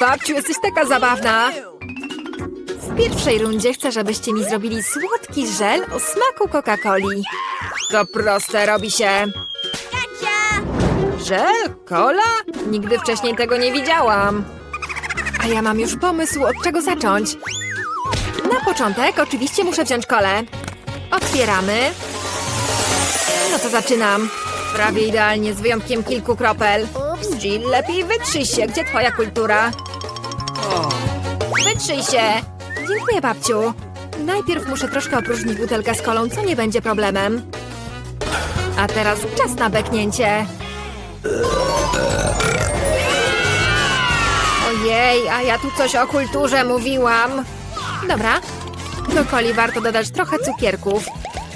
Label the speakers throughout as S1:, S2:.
S1: Babciu, jesteś taka zabawna. W pierwszej rundzie chcę, żebyście mi zrobili słodki żel o smaku Coca-Coli. To proste robi się. Żel? Cola? Nigdy wcześniej tego nie widziałam. A ja mam już pomysł, od czego zacząć. Na początek oczywiście muszę wziąć kolę. Otwieramy. No to zaczynam. Prawie idealnie, z wyjątkiem kilku kropel. Jill, lepiej wytrzyj się. Gdzie twoja kultura? Wytrzyj się. Dziękuję, babciu. Najpierw muszę troszkę opróżnić butelkę z kolą, co nie będzie problemem. A teraz czas na beknięcie. Ojej, a ja tu coś o kulturze mówiłam. Dobra, do coli warto dodać trochę cukierków.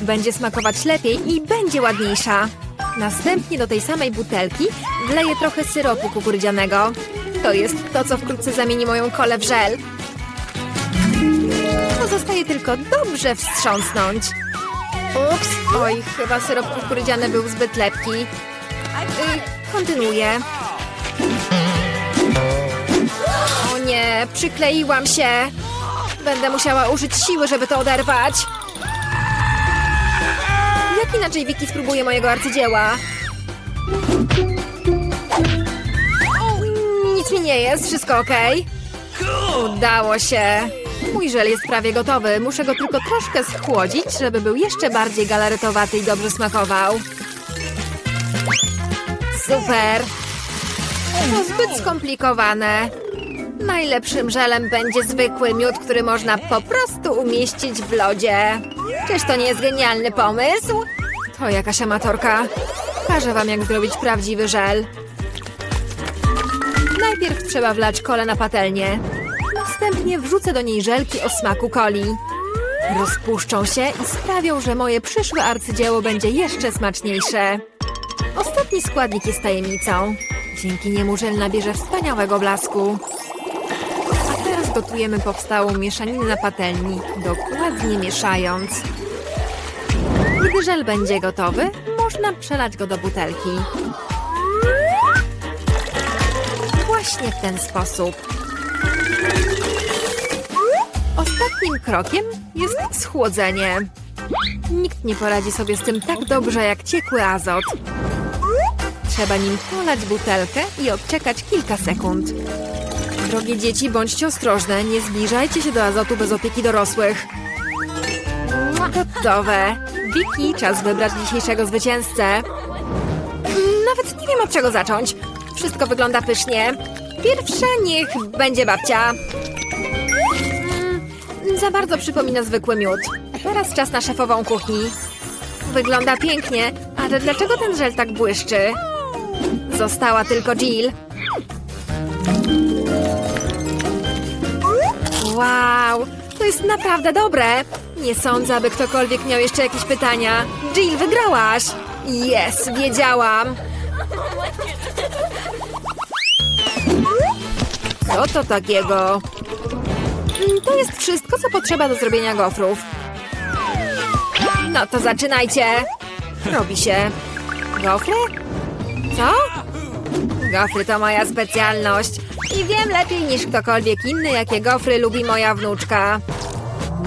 S1: Będzie smakować lepiej i będzie ładniejsza. Następnie do tej samej butelki wleję trochę syropu kukurydzianego. To jest to, co wkrótce zamieni moją kolę w żel. Pozostaje tylko dobrze wstrząsnąć. Ups, oj, chyba syrop kukurydziany był zbyt lepki. Y, kontynuuję. O nie, przykleiłam się. Będę musiała użyć siły, żeby to oderwać. Jak inaczej Wiki spróbuje mojego arcydzieła? Nic mi nie jest, wszystko ok. Udało się. Mój żel jest prawie gotowy. Muszę go tylko troszkę schłodzić, żeby był jeszcze bardziej galaretowaty i dobrze smakował. Super. To zbyt skomplikowane. Najlepszym żelem będzie zwykły miód, który można po prostu umieścić w lodzie. Czyż to nie jest genialny pomysł? To jakaś amatorka. Pokażę wam, jak zrobić prawdziwy żel. Najpierw trzeba wlać kole na patelnię. Następnie wrzucę do niej żelki o smaku coli. Rozpuszczą się i sprawią, że moje przyszłe arcydzieło będzie jeszcze smaczniejsze. Ostatni składnik jest tajemnicą. Dzięki niemu żel nabierze wspaniałego blasku. A teraz gotujemy powstałą mieszaninę na patelni, dokładnie mieszając. Gdy żel będzie gotowy, można przelać go do butelki. Właśnie w ten sposób. Ostatnim krokiem jest schłodzenie. Nikt nie poradzi sobie z tym tak dobrze jak ciekły azot. Trzeba nim polać butelkę i odczekać kilka sekund. Drogie dzieci, bądźcie ostrożne. Nie zbliżajcie się do azotu bez opieki dorosłych. Gotowe. Wiki, czas wybrać dzisiejszego zwycięzcę. Nawet nie wiem od czego zacząć. Wszystko wygląda pysznie. Pierwsza niech będzie babcia. Mm, Za bardzo przypomina zwykły miód. Teraz czas na szefową kuchni. Wygląda pięknie, ale dlaczego ten żel tak błyszczy? Została tylko Jill. Wow, to jest naprawdę dobre. Nie sądzę, aby ktokolwiek miał jeszcze jakieś pytania. Jill, wygrałaś! Yes, wiedziałam. Co to takiego? Mm, To jest wszystko, co potrzeba do zrobienia gofrów. No to zaczynajcie. Robi się. Gofry? Co? Gofry to moja specjalność. I wiem lepiej niż ktokolwiek inny, jakie gofry lubi moja wnuczka.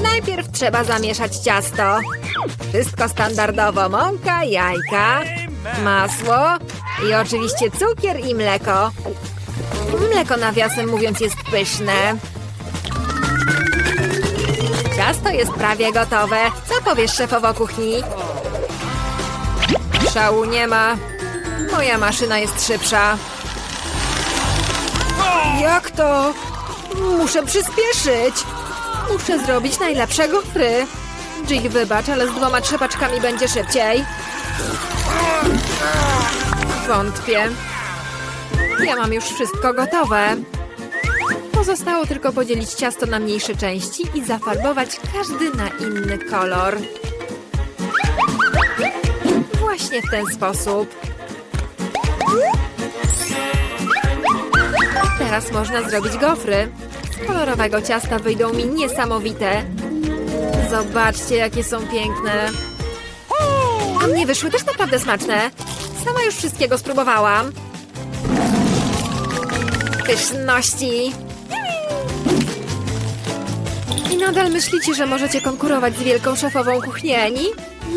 S1: Najpierw trzeba zamieszać ciasto. Wszystko standardowo. Mąka, jajka, masło i oczywiście cukier i mleko. Mleko nawiasem mówiąc jest pyszne. Ciasto jest prawie gotowe. Co powiesz szefowo kuchni? Szału nie ma. Moja maszyna jest szybsza. Jak to? Muszę przyspieszyć. Muszę zrobić najlepsze gofry. Jill, wybacz, ale z dwoma trzepaczkami będzie szybciej. Wątpię. Ja mam już wszystko gotowe. Pozostało tylko podzielić ciasto na mniejsze części i zafarbować każdy na inny kolor. Właśnie w ten sposób. Teraz można zrobić gofry. Kolorowego ciasta wyjdą mi niesamowite. Zobaczcie, jakie są piękne. A mnie wyszły też naprawdę smaczne. Sama już wszystkiego spróbowałam. pyszności. I nadal myślicie, że możecie konkurować z wielką szefową kuchnieni?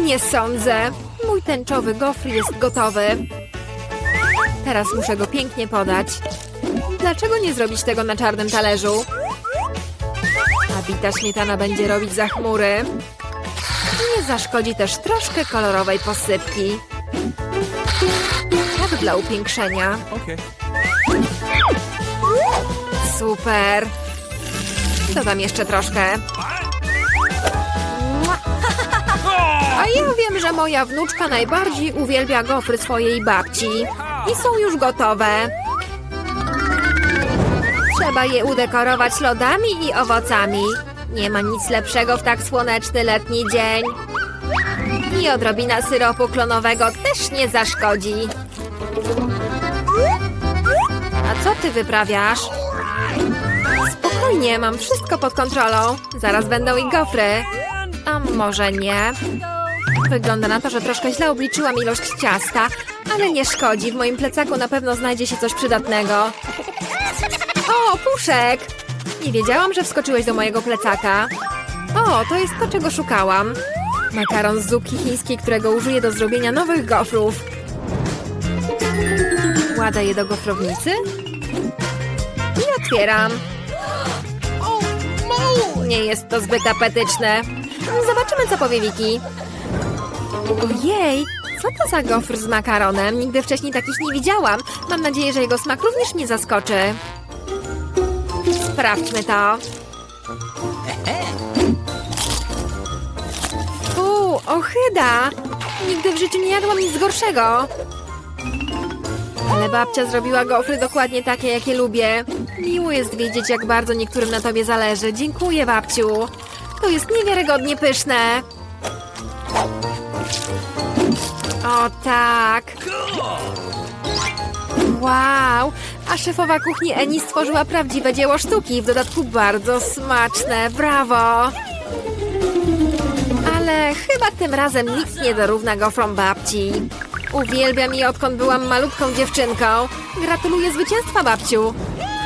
S1: Nie sądzę. Mój tęczowy gofr jest gotowy. Teraz muszę go pięknie podać. Dlaczego nie zrobić tego na czarnym talerzu? A bita śmietana będzie robić za chmury. Nie zaszkodzi też troszkę kolorowej posypki. Tak dla upiększenia.
S2: Okay.
S1: Super. Dodam jeszcze troszkę. A ja wiem, że moja wnuczka najbardziej uwielbia gofry swojej babci. I są już gotowe. Trzeba je udekorować lodami i owocami. Nie ma nic lepszego w tak słoneczny letni dzień. I odrobina syropu klonowego też nie zaszkodzi. A co ty wyprawiasz? Spokojnie, mam wszystko pod kontrolą. Zaraz będą i gofry. A może nie? Wygląda na to, że troszkę źle obliczyłam ilość ciasta, ale nie szkodzi. W moim plecaku na pewno znajdzie się coś przydatnego. O, puszek! Nie wiedziałam, że wskoczyłeś do mojego plecaka. O, to jest to, czego szukałam. Makaron z zupki chińskiej, którego użyję do zrobienia nowych gofrów. Ładę je do gofrownicy i otwieram. Nie jest to zbyt apetyczne. Zobaczymy, co powie Wiki. Ojej, co to za gofr z makaronem? Nigdy wcześniej takich nie widziałam. Mam nadzieję, że jego smak również mnie zaskoczy. Sprawdźmy to. Uuu, ochyda! Nigdy w życiu nie jadłam nic gorszego. Ale babcia zrobiła gofry dokładnie takie, jakie lubię. Miło jest wiedzieć, jak bardzo niektórym na tobie zależy. Dziękuję, babciu. To jest niewiarygodnie pyszne. O tak. Wow, a szefowa kuchni Eni stworzyła prawdziwe dzieło sztuki, w dodatku bardzo smaczne. Brawo! Ale chyba tym razem nikt nie dorówna gofrom babci. Uwielbiam je odkąd byłam malutką dziewczynką. Gratuluję zwycięstwa, babciu.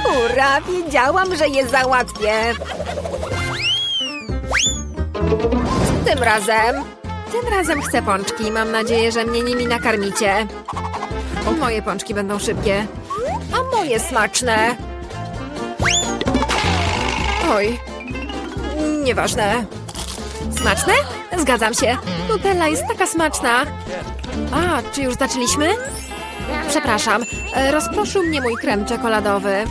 S1: Hurra, wiedziałam, że je załatwię. Tym razem. Tym razem chcę pączki. Mam nadzieję, że mnie nimi nakarmicie. Moje pączki będą szybkie. A moje smaczne. Oj. Nieważne. Smaczne? Zgadzam się. Nutella jest taka smaczna. A, czy już zaczęliśmy? Przepraszam, e, rozproszył mnie mój krem czekoladowy.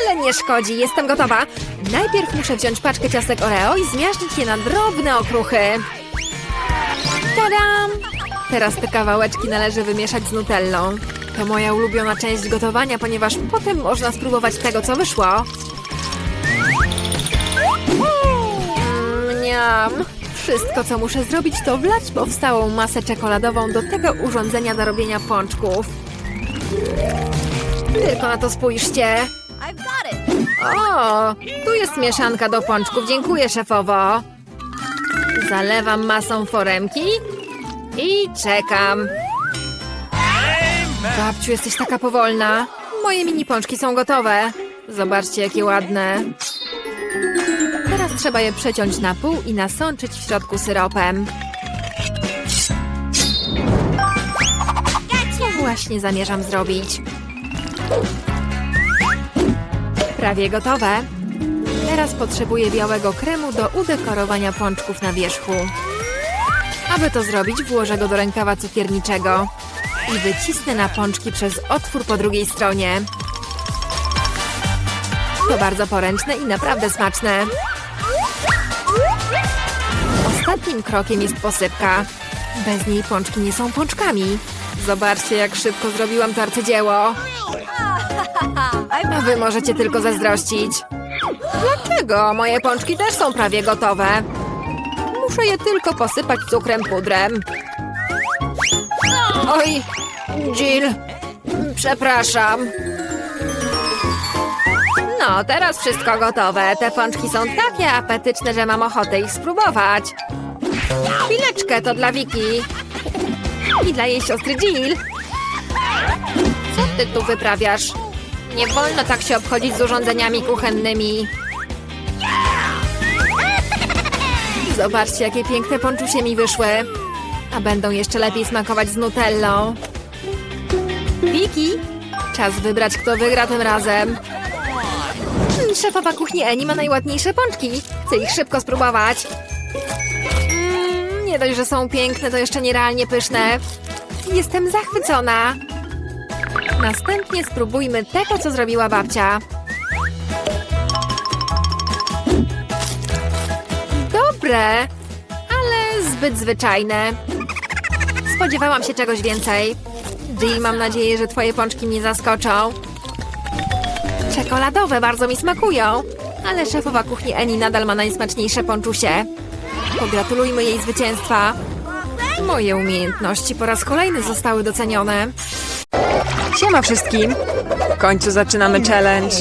S1: Ale nie szkodzi, jestem gotowa. Najpierw muszę wziąć paczkę ciastek Oreo i zmiażdżyć je na drobne okruchy. Tadam! Teraz te kawałeczki należy wymieszać z nutellą. To moja ulubiona część gotowania, ponieważ potem można spróbować tego, co wyszło. Mniam. Wszystko, co muszę zrobić, to wlać powstałą masę czekoladową do tego urządzenia do robienia pączków. Tylko na to spójrzcie. O, tu jest mieszanka do pączków. Dziękuję, szefowo. Zalewam masą foremki i czekam. Babciu, jesteś taka powolna. Moje mini pączki są gotowe. Zobaczcie, jakie ładne. Teraz trzeba je przeciąć na pół i nasączyć w środku syropem. Co właśnie zamierzam zrobić? Prawie gotowe. Teraz potrzebuję białego kremu do udekorowania pączków na wierzchu. Aby to zrobić, włożę go do rękawa cukierniczego i wycisnę na pączki przez otwór po drugiej stronie. To bardzo poręczne i naprawdę smaczne. Ostatnim krokiem jest posypka. Bez niej pączki nie są pączkami. Zobaczcie, jak szybko zrobiłam to arcydzieło. A wy możecie tylko zazdrościć. Dlaczego? Moje pączki też są prawie gotowe. Muszę je tylko posypać cukrem pudrem. Oj, Jill, przepraszam. No, teraz wszystko gotowe. Te pączki są takie apetyczne, że mam ochotę ich spróbować. Chwileczkę, to dla Wiki. I dla jej siostry Jill. Co ty tu wyprawiasz? Nie wolno tak się obchodzić z urządzeniami kuchennymi. Zobaczcie, jakie piękne ponczusie mi wyszły. A będą jeszcze lepiej smakować z nutellą. Wiki, czas wybrać, kto wygra tym razem. Mm, Szefowa kuchni Eni ma najładniejsze pączki. Chcę ich szybko spróbować. Mm, nie dość, że są piękne, to jeszcze nierealnie pyszne. Jestem zachwycona. Następnie spróbujmy tego, co zrobiła babcia. Dobre, ale zbyt zwyczajne. Spodziewałam się czegoś więcej. Jill, mam nadzieję, że twoje pączki mnie zaskoczą. Czekoladowe bardzo mi smakują, ale szefowa kuchni Eni nadal ma najsmaczniejsze pączusie. Pogratulujmy jej zwycięstwa. Moje umiejętności po raz kolejny zostały docenione. Siema wszystkim! W końcu zaczynamy challenge.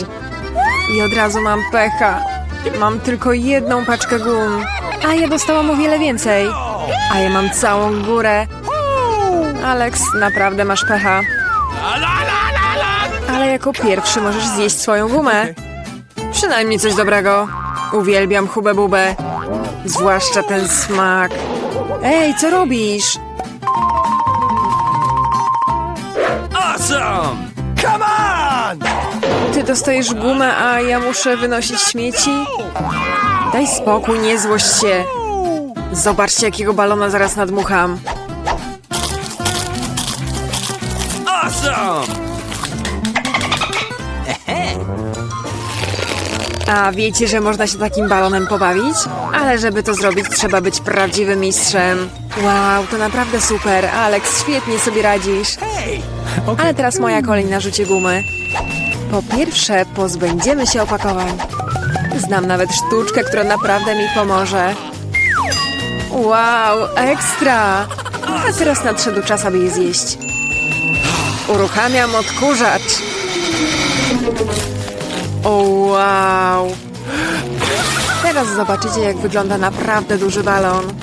S1: I od razu mam pecha. Mam tylko jedną paczkę gum, a ja dostałam o wiele więcej. A ja mam całą górę. Alex, naprawdę masz pecha. Ale jako pierwszy możesz zjeść swoją gumę. Przynajmniej coś dobrego. Uwielbiam hubę bubę. Zwłaszcza ten smak. Ej, co robisz?
S2: Awesome! Come on!
S1: Ty dostajesz gumę, a ja muszę wynosić śmieci? Daj spokój, nie złość się. Zobaczcie, jakiego balona zaraz nadmucham.
S2: Awesome!
S1: A wiecie, że można się takim balonem pobawić? Ale żeby to zrobić, trzeba być prawdziwym mistrzem. Wow, to naprawdę super. Alex, świetnie sobie radzisz. Ale teraz moja kolej na rzucie gumy. Po pierwsze, pozbędziemy się opakowań. Znam nawet sztuczkę, która naprawdę mi pomoże. Wow, ekstra! A teraz nadszedł czas, aby je zjeść. Uruchamiam odkurzacz. O wow! Teraz zobaczycie, jak wygląda naprawdę duży balon.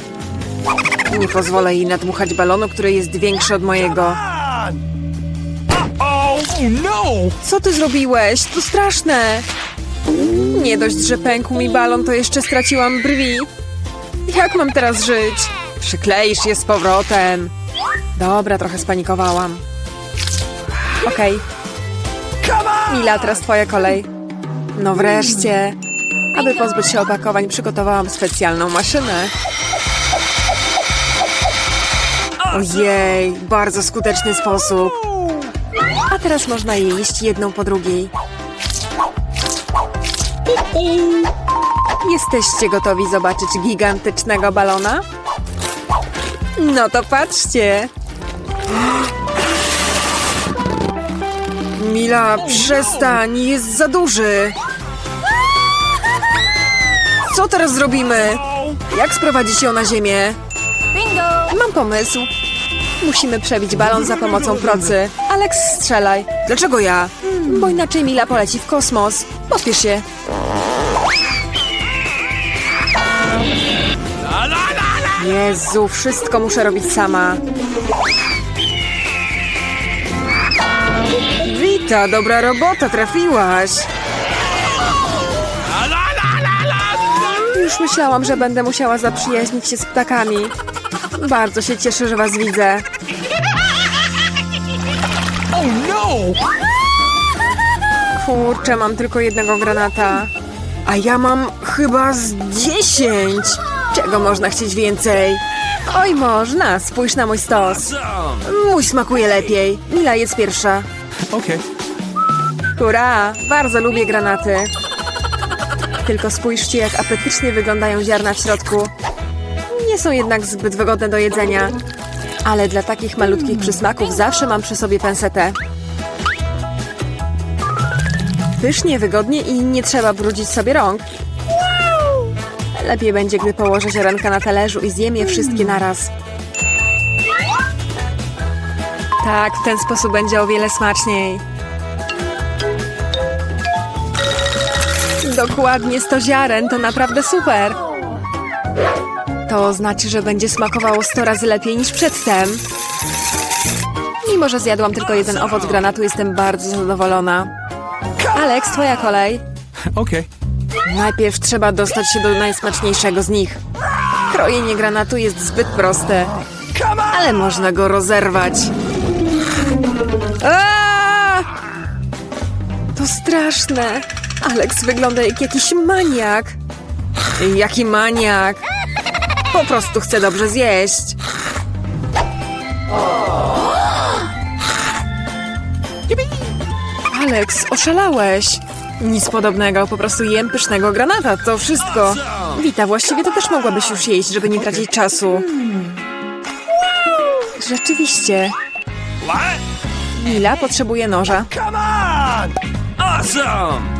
S1: Nie pozwolę jej nadmuchać balonu, który jest większy od mojego. Co ty zrobiłeś? To straszne! Nie dość, że pękł mi balon, to jeszcze straciłam brwi. Jak mam teraz żyć? Przykleisz je z powrotem. Dobra, trochę spanikowałam. Okej,
S2: on!
S1: Mila, teraz twoja kolej. No wreszcie. Aby pozbyć się opakowań, przygotowałam specjalną maszynę. Ojej, bardzo skuteczny sposób. A teraz można je jeść jedną po drugiej. Jesteście gotowi zobaczyć gigantycznego balona? No to patrzcie. Mila, przestań, jest za duży. Co teraz zrobimy? Jak sprowadzić ją na ziemię? Bingo! Mam pomysł. Musimy przebić balon za pomocą procy. Alex, strzelaj. Dlaczego ja? Bo inaczej Mila poleci w kosmos. Pospiesz się. Jezu, wszystko muszę robić sama. Wita, dobra robota, trafiłaś. Już myślałam, że będę musiała zaprzyjaźnić się z ptakami. Bardzo się cieszę, że was widzę.
S2: Oh no!
S1: Kurczę, mam tylko jednego granata. A ja mam chyba z dziesięć. Czego można chcieć więcej? Oj, można. Spójrz na mój stos. Mój smakuje lepiej. Mila jest pierwsza.
S2: Okay.
S1: Hurra! Bardzo lubię granaty. Tylko spójrzcie, jak apetycznie wyglądają ziarna w środku. Nie są jednak zbyt wygodne do jedzenia. Ale dla takich malutkich przysmaków zawsze mam przy sobie pensetę. Pysznie, wygodnie i nie trzeba brudzić sobie rąk. Lepiej będzie, gdy położę ziarenka na talerzu i zjem je wszystkie naraz. Tak, w ten sposób będzie o wiele smaczniej. Dokładnie 100 ziaren, to naprawdę super. To znaczy, że będzie smakowało 100 razy lepiej niż przedtem. Mimo, że zjadłam tylko jeden owoc granatu, jestem bardzo zadowolona. Alex, twoja kolej.
S2: Okay.
S1: Najpierw trzeba dostać się do najsmaczniejszego z nich. Krojenie granatu jest zbyt proste, ale można go rozerwać. Aaaa! To straszne. Alex wygląda jak jakiś maniak. Jaki maniak? Po prostu chce dobrze zjeść. Alex, oszalałeś. Nic podobnego, po prostu jem pysznego granata, to wszystko. Wita, właściwie to też mogłabyś już jeść, żeby nie tracić czasu. Rzeczywiście. Mila potrzebuje noża.
S2: Come on! Awesome!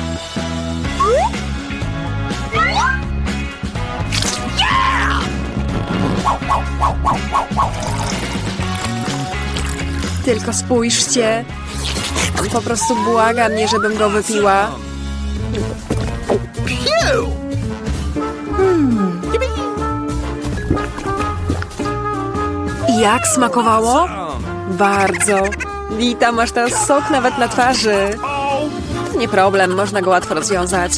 S1: Tylko spójrzcie. Po prostu błaga mnie, żebym go wypiła. I Jak smakowało? Bardzo. Wita, masz teraz sok nawet na twarzy. To nie problem, można go łatwo rozwiązać.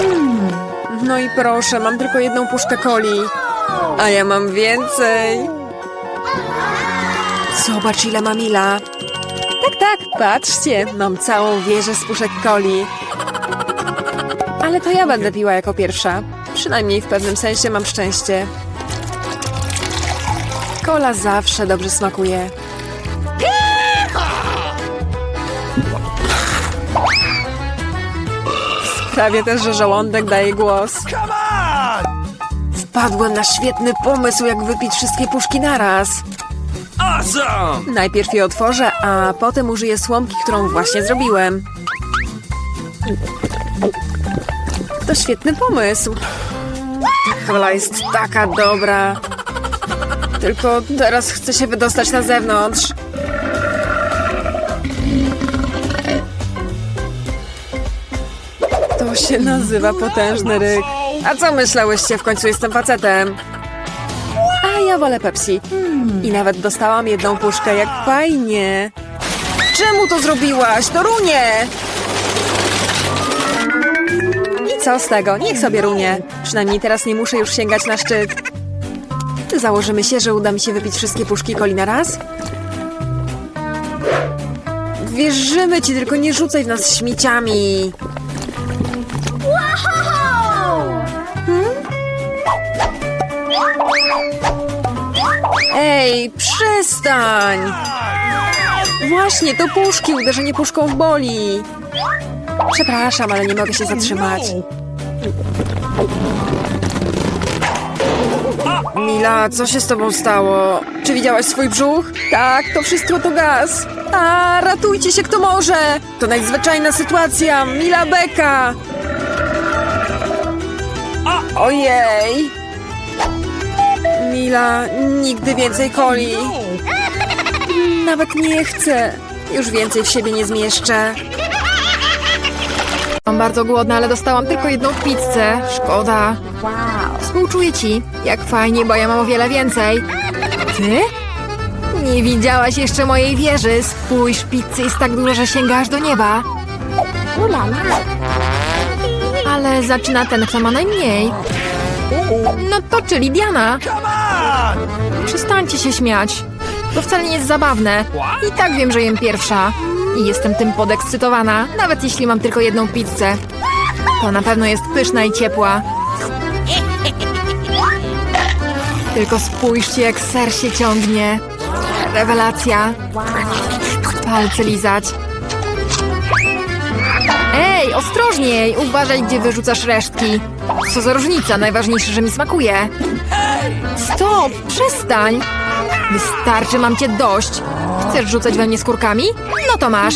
S1: Mm, No i proszę, mam tylko jedną puszkę coli. A ja mam więcej. Zobacz, ile ma Mila. Tak, tak, patrzcie, mam całą wieżę z puszek coli. Ale to ja będę piła jako pierwsza. Przynajmniej w pewnym sensie mam szczęście. Kola zawsze dobrze smakuje. Sprawia też, że żołądek daje głos. Wpadłem na świetny pomysł, jak wypić wszystkie puszki naraz.
S2: Awesome!
S1: Najpierw je otworzę, a potem użyję słomki, którą właśnie zrobiłem. To świetny pomysł. Kola jest taka dobra. Tylko teraz chcę się wydostać na zewnątrz. To się nazywa potężny ryk. A co myślałyście? W końcu jestem facetem. A ja wolę Pepsi. I nawet dostałam jedną puszkę, jak fajnie. Czemu to zrobiłaś? To runie! I co z tego? Niech sobie runie. Przynajmniej teraz nie muszę już sięgać na szczyt. Założymy się, że uda mi się wypić wszystkie puszki coli na raz? Wierzymy ci, tylko nie rzucaj w nas śmieciami. Ej, przestań! Właśnie, to puszki, uderzenie puszką w boli. Przepraszam, ale nie mogę się zatrzymać. Mila, co się z tobą stało? Czy widziałaś swój brzuch? Tak, to wszystko to gaz. A, ratujcie się kto może! To nadzwyczajna sytuacja! Mila Beka! Ojej! Mila, nigdy więcej coli. Nawet nie chcę. Już więcej w siebie nie zmieszczę. Mam bardzo głodna, ale dostałam tylko jedną pizzę. Szkoda. Współczuję ci. Jak fajnie, bo ja mam o wiele więcej. Ty? Nie widziałaś jeszcze mojej wieży. Spójrz, pizzy jest tak dużo, że sięgasz do nieba. Ale zaczyna ten, kto ma najmniej. No to czyli Diana.
S2: On!
S1: Przestańcie się śmiać. To wcale nie jest zabawne. I tak wiem, że jem pierwsza. I jestem tym podekscytowana, nawet jeśli mam tylko jedną pizzę. To na pewno jest pyszna i ciepła. Tylko spójrzcie, jak ser się ciągnie. Rewelacja. Palce lizać. Ej, ostrożniej! Uważaj, gdzie wyrzucasz resztki. Co za różnica, najważniejsze, że mi smakuje. Stop! Przestań! Wystarczy, mam cię dość. Chcesz rzucać we mnie skórkami? No to masz.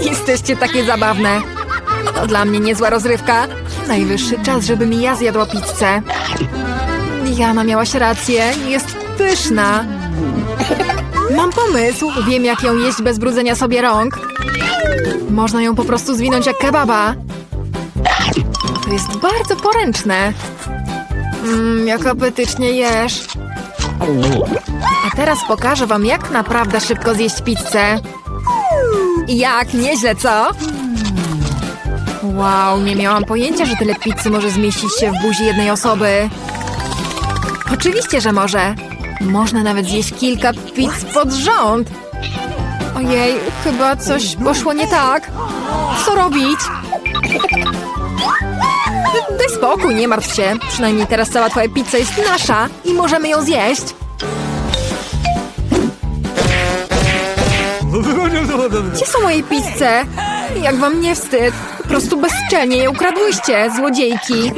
S1: Jesteście takie zabawne. To dla mnie niezła rozrywka. Najwyższy czas, żebym i ja zjadła pizzę. Diana, miałaś rację. Jest pyszna. Mam pomysł. Wiem, jak ją jeść bez brudzenia sobie rąk. Można ją po prostu zwinąć jak kebaba. To jest bardzo poręczne. Mmm, jak apetycznie jesz. A teraz pokażę wam, jak naprawdę szybko zjeść pizzę. Jak? Nieźle, co? Wow, nie miałam pojęcia, że tyle pizzy może zmieścić się w buzi jednej osoby. Oczywiście, że może. Można nawet zjeść kilka pizz pod rząd. Ojej, chyba coś poszło nie tak. Co robić? Daj spokój, nie martw się. Przynajmniej teraz cała twoja pizza jest nasza i możemy ją zjeść. Gdzie są moje pizze? Jak wam nie wstyd? Po prostu bezczelnie je ukradłyście, złodziejki.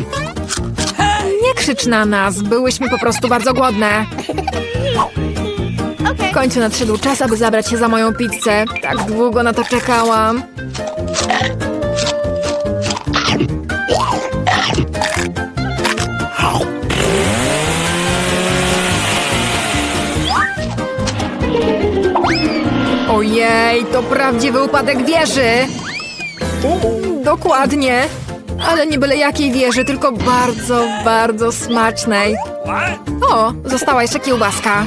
S1: Nie krzycz na nas, byłyśmy po prostu bardzo głodne. W końcu nadszedł czas, aby zabrać się za moją pizzę. Tak długo na to czekałam. Ojej, to prawdziwy upadek wieży! Dokładnie. Ale nie byle jakiej wieży, tylko bardzo, bardzo smacznej. O, została jeszcze kiełbaska.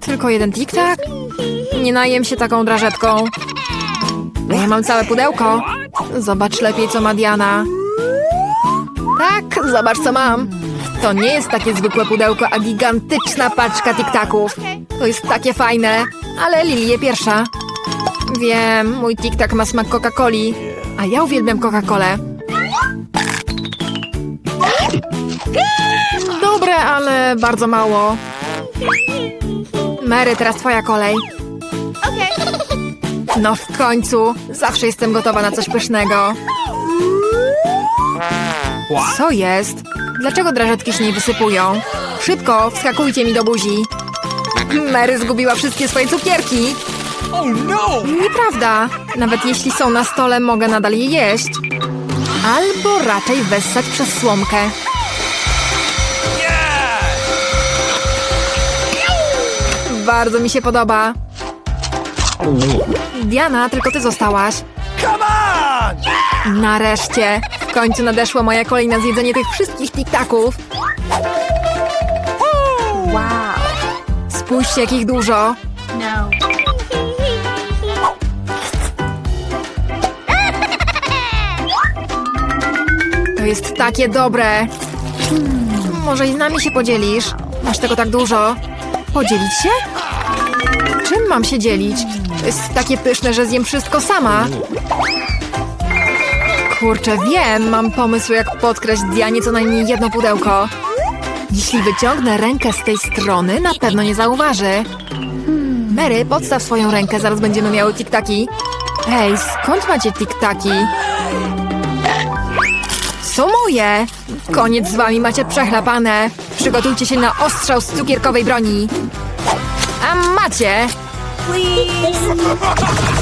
S1: Tylko jeden tik-tak? Nie najem się taką drażetką. A ja mam całe pudełko. Zobacz lepiej, co ma Diana. Tak, zobacz, co mam. To nie jest takie zwykłe pudełko, a gigantyczna paczka tiktaków. To jest takie fajne, ale Lili je pierwsza. Wiem, mój tiktak ma smak Coca-Coli, a ja uwielbiam Coca-Colę. Dobre, ale bardzo mało. Mary, teraz twoja kolej. No w końcu. Zawsze jestem gotowa na coś pysznego. Co jest? Dlaczego drażetki się nie wysypują? Szybko, wskakujcie mi do buzi. Mary zgubiła wszystkie swoje cukierki.
S2: Oh no!
S1: Nieprawda. Nawet jeśli są na stole, mogę nadal je jeść. Albo raczej wessać przez słomkę. Bardzo mi się podoba. Diana, tylko ty zostałaś.
S2: Come on!
S1: Nareszcie. W końcu nadeszła moja kolej na zjedzenie tych wszystkich tiktaków.
S3: Wow.
S1: Spójrzcie, jakich dużo.
S3: No.
S1: To jest takie dobre. Może i z nami się podzielisz? Masz tego tak dużo. Podzielić się? Czym mam się dzielić? To jest takie pyszne, że zjem wszystko sama. Kurczę, wiem, mam pomysł, jak podkraść Dianie co najmniej jedno pudełko. Jeśli wyciągnę rękę z tej strony, na pewno nie zauważy. Mary, podstaw swoją rękę, zaraz będziemy miały tiktaki. Hej, skąd macie tiktaki? Są moje! Koniec z wami, macie przechlapane. Przygotujcie się na ostrzał z cukierkowej broni. A macie!
S3: Please.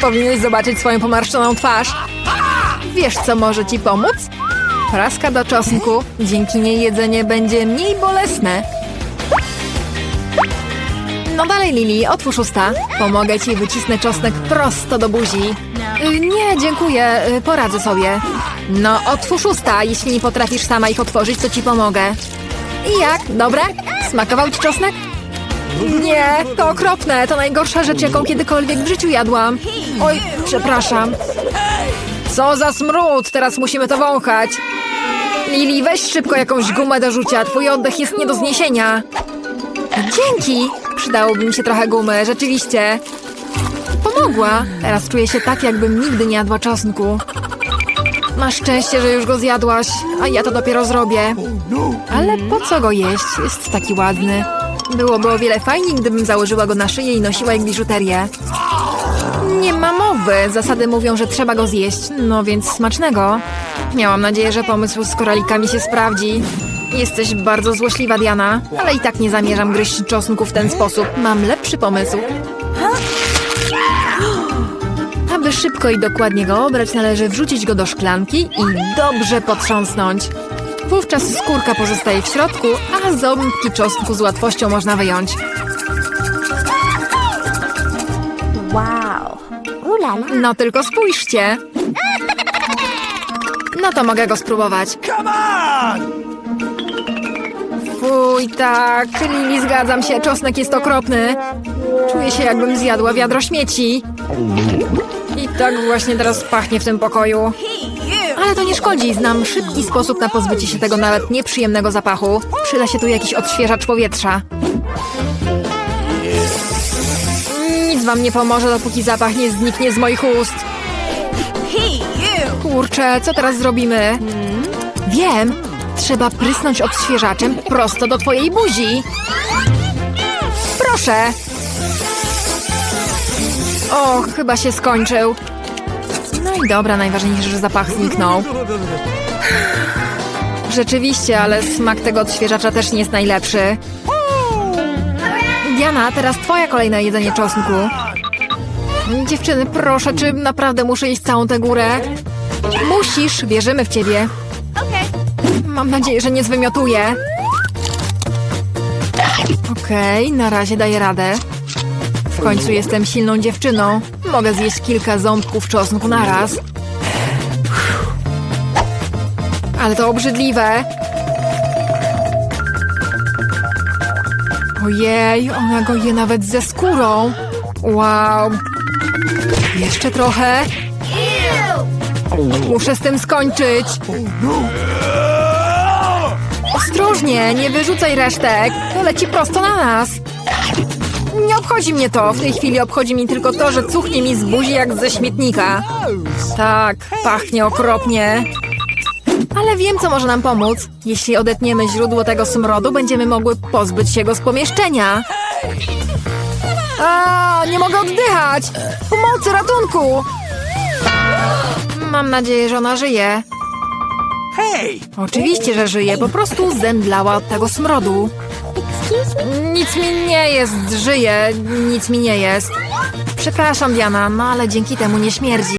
S1: Powinieneś zobaczyć swoją pomarszczoną twarz. Wiesz, co może ci pomóc? Praska do czosnku. Dzięki niej jedzenie będzie mniej bolesne. No dalej, Lili, otwórz usta. Pomogę ci, wycisnę czosnek prosto do buzi. Y, Nie, dziękuję, y, poradzę sobie. No, otwórz usta. Jeśli nie potrafisz sama ich otworzyć, to ci pomogę. I jak? Dobre? Smakował ci czosnek? Nie, to okropne. To najgorsza rzecz, jaką kiedykolwiek w życiu jadłam. Oj, przepraszam. Co za smród! Teraz musimy to wąchać. Lili, weź szybko jakąś gumę do rzucia. Twój oddech jest nie do zniesienia. Dzięki! Przydałoby mi się trochę gumy, rzeczywiście. Pomogła. Teraz czuję się tak, jakbym nigdy nie jadła czosnku. Masz szczęście, że już go zjadłaś, a ja to dopiero zrobię. Ale po co go jeść? Jest taki ładny. Byłoby o wiele fajniej, gdybym założyła go na szyję i nosiła jak biżuterię. Nie ma mowy. Zasady mówią, że trzeba go zjeść. No więc smacznego. Miałam nadzieję, że pomysł z koralikami się sprawdzi. Jesteś bardzo złośliwa, Diana, ale i tak nie zamierzam gryźć czosnku w ten sposób. Mam lepszy pomysł. Aby szybko i dokładnie go obrać, należy wrzucić go do szklanki i dobrze potrząsnąć. Wówczas skórka pozostaje w środku, a ząbki czosnku z łatwością można wyjąć.
S3: Wow. Ooh la la.
S1: No tylko spójrzcie. No to mogę go spróbować.
S2: Come on!
S1: Fuj, tak. Lili, zgadzam się. Czosnek jest okropny. Czuję się, jakbym zjadła wiadro śmieci. I tak właśnie teraz pachnie w tym pokoju. Ale to nie szkodzi. Znam szybki sposób na pozbycie się tego nawet nieprzyjemnego zapachu. Przyda się tu jakiś odświeżacz powietrza. Nic wam nie pomoże, dopóki zapach nie zniknie z moich ust. Kurczę, co teraz zrobimy? Wiem, trzeba prysnąć odświeżaczem prosto do twojej buzi. Proszę. O, chyba się skończył. No i dobra, najważniejsze, że zapach zniknął. Rzeczywiście, ale smak tego odświeżacza też nie jest najlepszy. Diana, teraz twoja kolejna jedzenie czosnku. Dziewczyny, proszę, czy naprawdę muszę jeść całą tę górę? Musisz, wierzymy w ciebie.
S3: Okay.
S1: Mam nadzieję, że nie zwymiotuję. Okej, na razie daję radę. W końcu jestem silną dziewczyną. Mogę zjeść kilka ząbków czosnku naraz. Ale to obrzydliwe. Ojej, ona go je nawet ze skórą. Wow. Jeszcze trochę. Muszę z tym skończyć. Ostrożnie, nie wyrzucaj resztek. To leci prosto na nas. Nie obchodzi mnie to. W tej chwili obchodzi mnie tylko to, że cuchnie mi z buzi jak ze śmietnika. Tak, pachnie okropnie. Ale wiem, co może nam pomóc. Jeśli odetniemy źródło tego smrodu, będziemy mogły pozbyć się go z pomieszczenia. A, nie mogę oddychać! Pomocy, ratunku! Mam nadzieję, że ona żyje.
S2: Hey!
S1: Oczywiście, że żyje, po prostu zemdlała od tego smrodu. Nic mi nie jest, żyje, nic mi nie jest. Przepraszam, Diana, no ale dzięki temu nie śmierdzi.